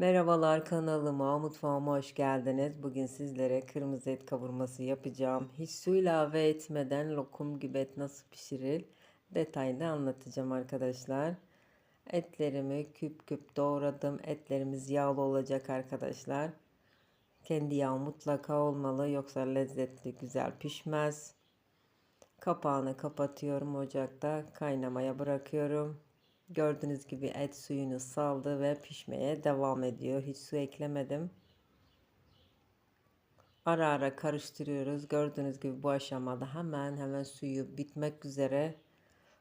Merhabalar kanalıma, mutfağıma hoş geldiniz. Bugün sizlere kırmızı et kavurması yapacağım. Hiç su ilave etmeden lokum gibi et nasıl pişirilir detaylı anlatacağım arkadaşlar. Etlerimi küp küp doğradım. Etlerimiz yağlı olacak arkadaşlar. Kendi yağ mutlaka olmalı yoksa lezzetli güzel pişmez. Kapağını kapatıyorum ocakta kaynamaya bırakıyorum. Gördüğünüz gibi et suyunu saldı ve pişmeye devam ediyor. Hiç su eklemedim. Ara ara karıştırıyoruz. Gördüğünüz gibi bu aşamada hemen hemen suyu bitmek üzere.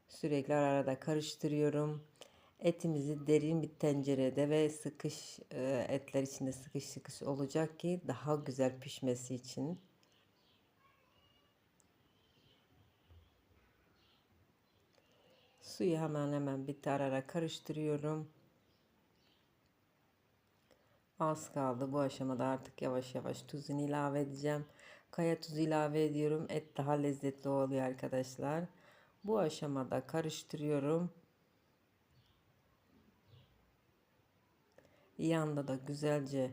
Sürekli ara arada karıştırıyorum. Etimizi derin bir tencerede ve sıkış e, etler içinde sıkış sıkış olacak ki daha güzel pişmesi için. Suyu hemen hemen bir tarara karıştırıyorum. Az kaldı. Bu aşamada artık yavaş yavaş tuzunu ilave edeceğim. Kaya tuzu ilave ediyorum. Et daha lezzetli oluyor arkadaşlar. Bu aşamada karıştırıyorum. Yanda da güzelce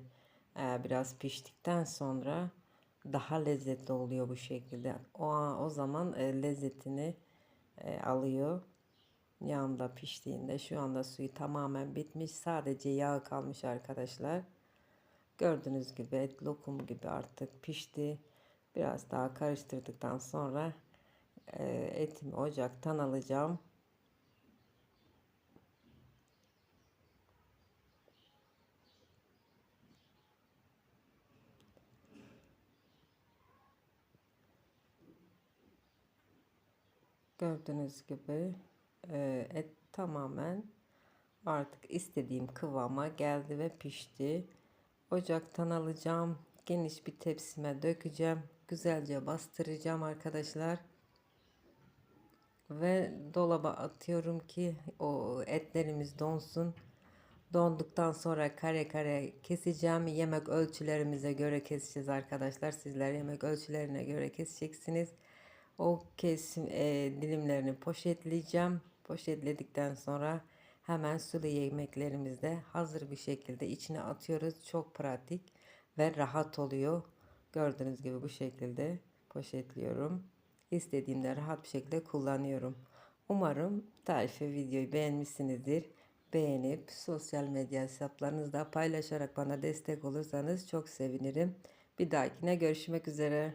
e, biraz piştikten sonra daha lezzetli oluyor bu şekilde. O, o zaman e, lezzetini e, alıyor. Yağında piştiğinde şu anda suyu tamamen bitmiş. Sadece yağ kalmış arkadaşlar. Gördüğünüz gibi et lokum gibi artık pişti. Biraz daha karıştırdıktan sonra e, etimi ocaktan alacağım. Gördüğünüz gibi e, et tamamen artık istediğim kıvama geldi ve pişti. Ocaktan alacağım. Geniş bir tepsime dökeceğim. Güzelce bastıracağım arkadaşlar. Ve dolaba atıyorum ki o etlerimiz donsun. Donduktan sonra kare kare keseceğim. Yemek ölçülerimize göre keseceğiz arkadaşlar. Sizler yemek ölçülerine göre keseceksiniz. O kesim e, dilimlerini poşetleyeceğim. Poşetledikten sonra hemen sulu yemeklerimizde hazır bir şekilde içine atıyoruz. Çok pratik ve rahat oluyor. Gördüğünüz gibi bu şekilde poşetliyorum. İstediğimde rahat bir şekilde kullanıyorum. Umarım tarifi videoyu beğenmişsinizdir. Beğenip sosyal medya hesaplarınızda paylaşarak bana destek olursanız çok sevinirim. Bir dahakine görüşmek üzere.